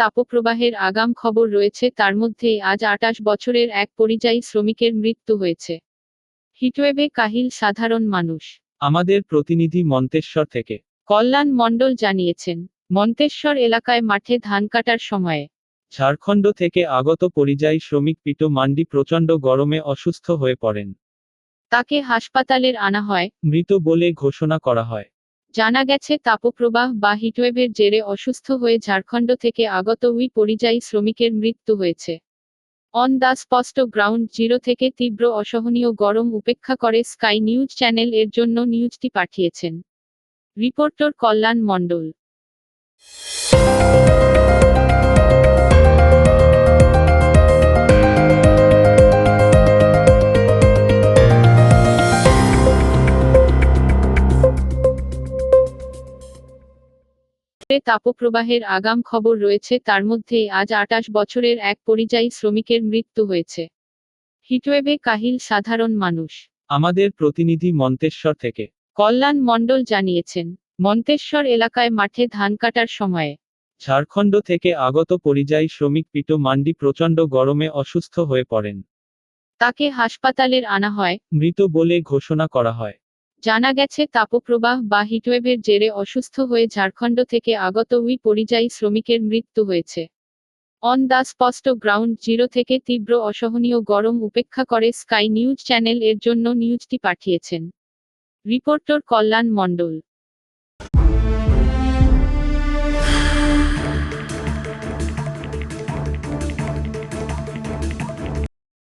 তাপপ্রবাহের আগাম খবর রয়েছে তার মধ্যেই আজ আটাশ বছরের এক পরিযায়ী শ্রমিকের মৃত্যু হয়েছে। হিটওয়েভে কাহিল সাধারণ মানুষ। আমাদের প্রতিনিধি মন্তেশ্বর থেকে। কল্যাণ মণ্ডল জানিয়েছেন মন্তেশ্বর এলাকায় মাঠে ধান কাটার সময়ে। ঝাড়খণ্ড থেকে আগত পরিযায়ী শ্রমিক পিটো মান্ডি প্রচণ্ড গরমে অসুস্থ হয়ে পড়েন। তাকে হাসপাতালের আনা হয়। মৃত বলে ঘোষণা করা হয়। জানা গেছে, তাপপ্রবাহ বা হিটওয়েভের জেরে অসুস্থ হয়ে ঝাড়খণ্ড থেকে আগত উই পরিযায়ী শ্রমিকের মৃত্যু হয়েছে। On the spot ground zero থেকে তীব্র অসহনীয় গরম উপেক্ষা করে স্কাই নিউজ চ্যানেল এর জন্য নিউজটি পাঠিয়েছেন। রিপোর্টার কল্যাণ মণ্ডল। তাপপ্রবাহের আগাম খবর রয়েছে তার মধ্যেই আজ আটাশ বছরের এক পরিযায়ী শ্রমিকের মৃত্যু হয়েছে। হিটওয়েভে কাহিল সাধারণ মানুষ। আমাদের প্রতিনিধি মন্তেশ্বর থেকে। কল্যাণ মণ্ডল জানিয়েছেন মন্তেশ্বর এলাকায় মাঠে ধান কাটার সময়ে। ঝাড়খণ্ড থেকে আগত পরিযায়ী শ্রমিক পিটো মান্ডি প্রচণ্ড গরমে অসুস্থ হয়ে পড়েন। তাকে হাসপাতালের আনা হয়। মৃত বলে ঘোষণা করা হয়। জানা গেছে, তাপপ্রবাহ বা হিটওয়েভের জেরে অসুস্থ হয়ে ঝাড়খণ্ড থেকে আগত ওই পরিযায়ী শ্রমিকের মৃত্যু হয়েছে। On the spot ground zero থেকে তীব্র অসহনীয় গরম উপেক্ষা করে স্কাই নিউজ চ্যানেল এর জন্য নিউজটি পাঠিয়েছেন। রিপোর্টর কল্যাণ মণ্ডল।